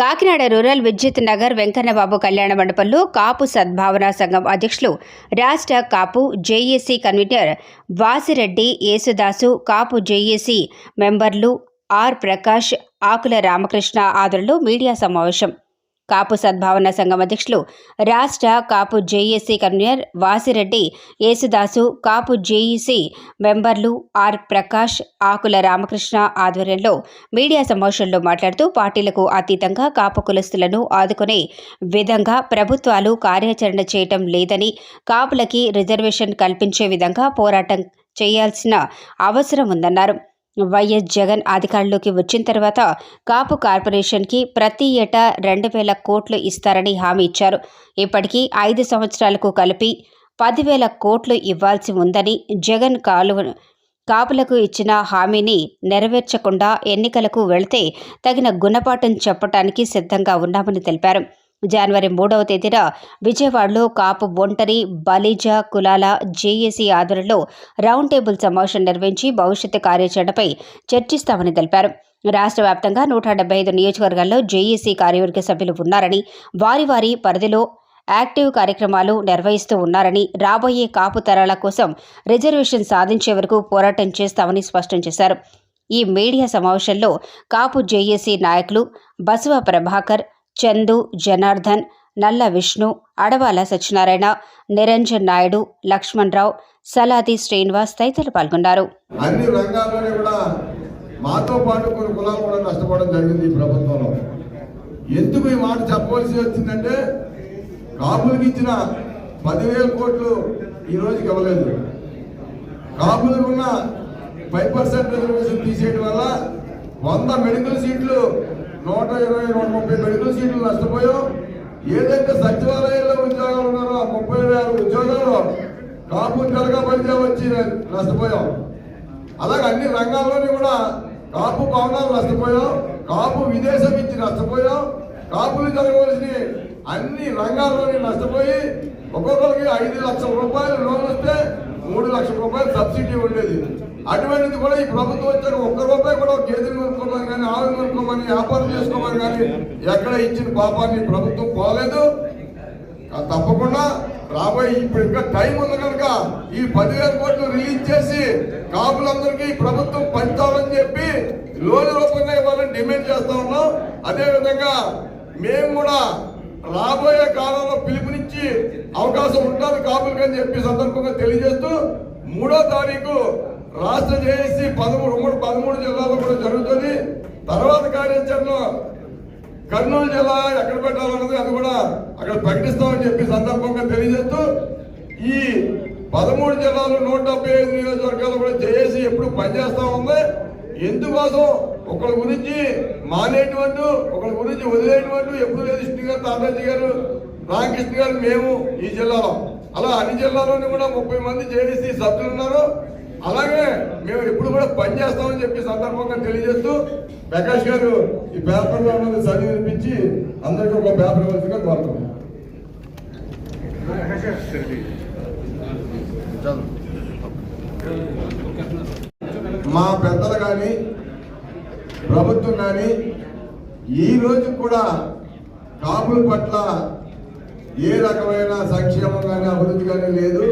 Kakinada rural విద్యుత్ నగర్ వెంకన్నబాబు కళ్యాణ మండపంలో కాపు సద్భావన సంఘం అధ్యక్షులు రాష్ట్ర Kapu JAC convener Vasireddy Yesudasu Kapu JAC members R Prakash Akula Ramakrishna ఆధ్వర్యంలో మీడియా సమావేశం. కాపు సద్భావన సంఘం అధ్యక్షులు రాష్ట్ర Kapu JAC convener Vasireddy Yesudasu Kapu JEC members R Prakash Akula Ramakrishna ఆధ్వర్యంలో మీడియా సమావేశంలో మాట్లాడుతూ పార్టీలకు అతీతంగా కాపు కులస్తులను ఆదుకునే విధంగా ప్రభుత్వాలు కార్యాచరణ చేయటం లేదని కాపులకి రిజర్వేషన్ కల్పించే విధంగా పోరాటం చేయాల్సిన అవసరం ఉందన్నారు. వైఎస్ జగన్ అధికారంలోకి వచ్చిన తర్వాత కాపు కార్పొరేషన్కి ప్రతి ఏటా రెండు వేల కోట్లు ఇస్తారని హామీ ఇచ్చారు. ఇప్పటికీ ఐదు సంవత్సరాలకు కలిపి పదివేల కోట్లు ఇవ్వాల్సి ఉందని జగన్ కాలువ కాపులకు ఇచ్చిన హామీని నెరవేర్చకుండా ఎన్నికలకు వెళితే తగిన గుణపాఠం చెప్పటానికి సిద్ధంగా ఉన్నామని తెలిపారు. జనవరి మూడవ తేదీన విజయవాడలో కాపు ఒంటరి బలిజ కులాల జేఏసీ ఆధ్వర్యంలో రౌండ్ టేబుల్ సమావేశం నిర్వహించి భవిష్యత్తు కార్యాచరణపై చర్చిస్తామని తెలిపారు. రాష్ట్ర వ్యాప్తంగా నూట డెబ్బై ఐదు నియోజకవర్గాల్లో జేఏసీ కార్యవర్గ సభ్యులు ఉన్నారని వారి వారి పరిధిలో యాక్టివ్ కార్యక్రమాలు నిర్వహిస్తూ ఉన్నారని రాబోయే కాపు తరాల కోసం రిజర్వేషన్ సాధించే వరకు పోరాటం చేస్తామని స్పష్టం చేశారు. ఈ మీడియా సమావేశంలో కాపు జేఏసీ నాయకులు బసవ ప్రభాకర్ చందు జనార్దన్ నల్ల విష్ణు అడవాల సత్యనారాయణ నిరంజన్ నాయుడు లక్ష్మణ్ రావు సలాది శ్రీనివాస్ తదితరులు పాల్గొన్నారు. అన్ని రంగాల్లోనే కూడా మాతో పాటు కొన్ని కులాలు కూడా నష్టపోవడం జరిగింది ఈ ప్రభుత్వంలో. ఎందుకు ఈ మాట చెప్పవలసి వచ్చిందంటే కాపులకు ఇచ్చిన పదివేల కోట్లు ఈ రోజుకి ఇవ్వలేదు. కాపులకు ఉన్న ఫైవ్ పర్సెంట్ రిజర్వేషన్ తీసేయడం వల్ల వంద మెడికల్ సీట్లు నూట ఇరవై నూట ముప్పై మెడికల్ సీట్లు నష్టపోయాం ఏదైతే సచివాలయంలో ఉద్యోగాలు ఉన్నారో ఆ ముప్పై వేల ఉద్యోగాలు కాపు కలగా పడితే వచ్చి నష్టపోయాం. అలాగే అన్ని రంగాల్లోని కూడా కాపు భవనాలు నష్టపోయాం. కాపు విదేశం ఇచ్చి నష్టపోయాం. కాపులు జరగవలసిన అన్ని రంగాల్లోని నష్టపోయి ఒక్కొక్కరికి ఐదు లక్షల రూపాయలు లోన్ వస్తే మూడు లక్షల రూపాయలు సబ్సిడీ ఉండేది. అటువంటిది కూడా ఈ ప్రభుత్వం వచ్చారు. ఒక్క రూపాయి కూడా గేదెలు కొనుక్కోమని కానీ ఆవులు కొనుక్కోమని వ్యాపారం చేసుకోమని కానీ ఎక్కడ ఇచ్చిన పాపాన్ని ప్రభుత్వం పోలేదు. తప్పకుండా రాబోయే ఇప్పుడు ఇంకా టైం ఉంది కనుక ఈ పదివేల కోట్లు రిలీజ్ చేసి కాపులందరికీ ప్రభుత్వం పంచాలని చెప్పి లోన్ రూపంగా ఇవ్వాలని డిమాండ్ చేస్తా ఉన్నాం. అదేవిధంగా మేము కూడా రాబోయే కాలంలో పిలుపునిచ్చి అవకాశం ఉంటుంది కాపులకి అని చెప్పి సందర్భంగా తెలియజేస్తూ మూడో తారీఖు రాష్ట్ర జేఏసీ పదమూడు ఉమ్మడి పదమూడు జిల్లాలో కూడా జరుగుతుంది. తర్వాత కార్యాచరణ కర్నూలు జిల్లా ఎక్కడ పెట్టాలన్నది అది కూడా అక్కడ ప్రకటిస్తామని చెప్పి సందర్భంగా తెలియజేస్తూ ఈ పదమూడు జిల్లాలు నూట డెబ్బై ఐదు నియోజకవర్గాలు కూడా జేఏసీ ఎప్పుడు పనిచేస్తా ఉంది. ఎందుకోసం? ఒకరి గురించి మానేటువంటి ఒకరి గురించి వదిలేటువంటి ఎప్పుడు లేదు. ఇష్టం గారు తాతాజీ గారు రామకృష్ణ గారు మేము ఈ జిల్లాలో. అలా అన్ని జిల్లాలోని కూడా ముప్పై మంది జేడీసీ సభ్యులు ఉన్నారు. అలాగే మేము ఇప్పుడు కూడా పనిచేస్తామని చెప్పి సందర్భంగా తెలియజేస్తూ ప్రకాష్ గారు ఈ పేపర్లో ఉన్నది చదివి వినిపించి అందరికీ ఒక పేపర్ ఇవ్వాల్సిగా కోరుతున్నాం. మా పెద్దలు కానీ ప్రభుత్వం కానీ ఈ రోజు కూడా కాపుల పట్ల ఏ రకమైన సంక్షేమం కానీ అభివృద్ధి కానీ లేదు.